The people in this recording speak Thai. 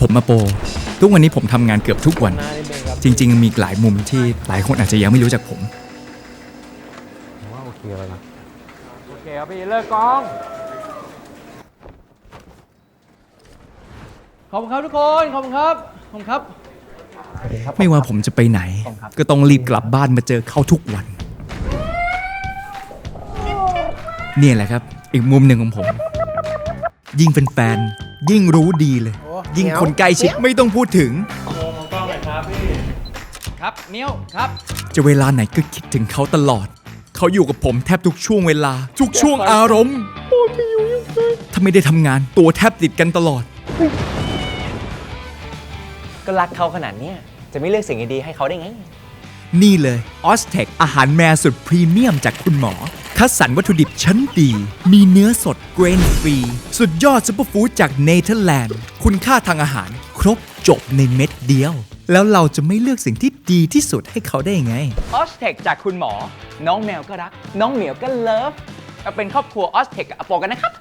ผมมาโป ทุกวันนี้ผมทำงานเกือบทุกวัน จริง ๆ มีหลายมุมที่หลายคนอาจจะยังไม่รู้จักผม ผมว่าโอเคแล้วนะโอเคครับพี่เลิกกอง ขอบคุณครับทุกคน ขอบคุณครับ ขอบคุณครับ ไม่ว่าผมจะไปไหน ก็ต้องรีบกลับบ้านมาเจอเขาทุกวัน เนี่ยแหละครับ อีกมุมหนึ่งของผม ยิ่งเป็นแฟน ยิ่งรู้ดีเลย ยิ่งคนใกล้ชิดไม่ต้องพูดถึง ครับเนี้ยวครับ จะเวลาไหนก็คิดถึงเขาตลอด เขาอยู่กับผมแทบทุกช่วงเวลา ทุกช่วงอารมณ์ถ้าไม่ได้ทำงานตัวแทบติดกันตลอด ก็รักเขาขนาดเนี้ยจะไม่เลือกสิ่งดีๆให้เขาได้ไง นี่เลยออสเทคอาหารแมวสุดพรีเมียมจากคุณหมอ คัดสรรวัตถุดิบชั้นดี มีเนื้อสดเกรนฟรี สุดยอดซุปเปอร์ฟู้ดจากเนเธอร์แลนด์ คุณค่าทางอาหารครบจบในเม็ดเดียว แล้วเราจะไม่เลือกสิ่งที่ดีที่สุดให้เขาได้ยังไง ออสเทคจากคุณหมอ น้องแมวก็รัก น้องเหมียวก็เลิฟมาเป็นครอบครัวออสเทคกับอโปกันนะครับ